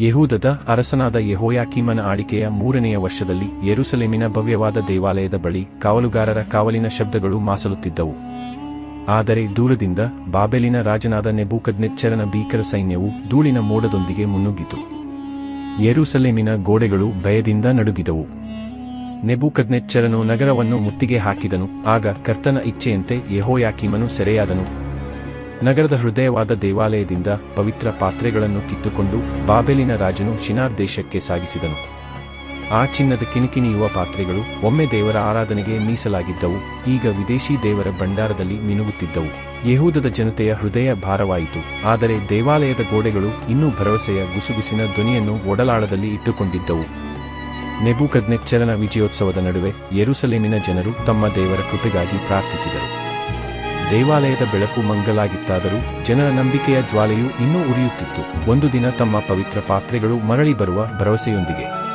ಯೆಹೂದದ ಅರಸನಾದ ಯೆಹೋಯಾಕೀಮನ ಆಳಿಕೆಯ ಮೂರನೆಯ ವರ್ಷದಲ್ಲಿ ಯೆರೂಸಲೇಮಿನ ಭವ್ಯವಾದ ದೇವಾಲಯದ ಬಳಿ ಕಾವಲುಗಾರರ ಕಾವಲಿನ ಶಬ್ದಗಳು ಮಾಸಲುತ್ತಿದ್ದವು. ಆದರೆ ದೂರದಿಂದ ಬಾಬೆಲಿನ ರಾಜನಾದ ನೆಬೂಕದ್ನೆಚ್ಚರನ ಭೀಕರ ಸೈನ್ಯವು ಧೂಳಿನ ಮೋಡದೊಂದಿಗೆ ಮುನ್ನುಗ್ಗಿತು. ಯೆರೂಸಲೇಮಿನ ಗೋಡೆಗಳು ಭಯದಿಂದ ನಡುಗಿದವು. ನೆಬೂಕದ್ನೆಚ್ಚರನು ನಗರವನ್ನು ಮುತ್ತಿಗೆ ಹಾಕಿದನು, ಆಗ ಕರ್ತನ ಇಚ್ಛೆಯಂತೆ ಯೆಹೋಯಾಕೀಮನು ಸೆರೆಯಾದನು. ನಗರದ ಹೃದಯವಾದ ದೇವಾಲಯದಿಂದ ಪವಿತ್ರ ಪಾತ್ರೆಗಳನ್ನು ಕಿತ್ತುಕೊಂಡು ಬಾಬೆಲಿನ ರಾಜನು ಶಿನಾರ್ ದೇಶಕ್ಕೆ ಸಾಗಿಸಿದನು. ಆ ಚಿನ್ನದ ಕಿಣಕಿಣಿಯುವ ಪಾತ್ರೆಗಳು ಒಮ್ಮೆ ದೇವರ ಆರಾಧನೆಗೆ ಮೀಸಲಾಗಿದ್ದವು, ಈಗ ವಿದೇಶಿ ದೇವರ ಭಂಡಾರದಲ್ಲಿ ಮಿನುಗುತ್ತಿದ್ದವು. ಯಹೂದದ ಜನತೆಯ ಹೃದಯ ಭಾರವಾಯಿತು, ಆದರೆ ದೇವಾಲಯದ ಗೋಡೆಗಳು ಇನ್ನೂ ಭರವಸೆಯ ಗುಸುಗುಸಿನ ಧ್ವನಿಯನ್ನು ಒಡಲಾಳದಲ್ಲಿ ಇಟ್ಟುಕೊಂಡಿದ್ದವು. ನೆಬೂಕದ್ನೆಚ್ಚರನ ವಿಜಯೋತ್ಸವದ ನಡುವೆ ಯೆರೂಸಲೇಮಿನ ಜನರು ತಮ್ಮ ದೇವರ ಕೃಪೆಗಾಗಿ ಪ್ರಾರ್ಥಿಸಿದರು. ದೇವಾಲಯದ ಬೆಳಕು ಮಂಗಲಾಗಿತ್ತಾದರೂ ಜನರ ನಂಬಿಕೆಯ ಜ್ವಾಲೆಯು ಇನ್ನೂ ಉರಿಯುತ್ತಿತ್ತು. ಒಂದು ದಿನ ತಮ್ಮ ಪವಿತ್ರ ಪಾತ್ರೆಗಳು ಮರಳಿ ಬರುವ ಭರವಸೆಯೊಂದಿಗೆ.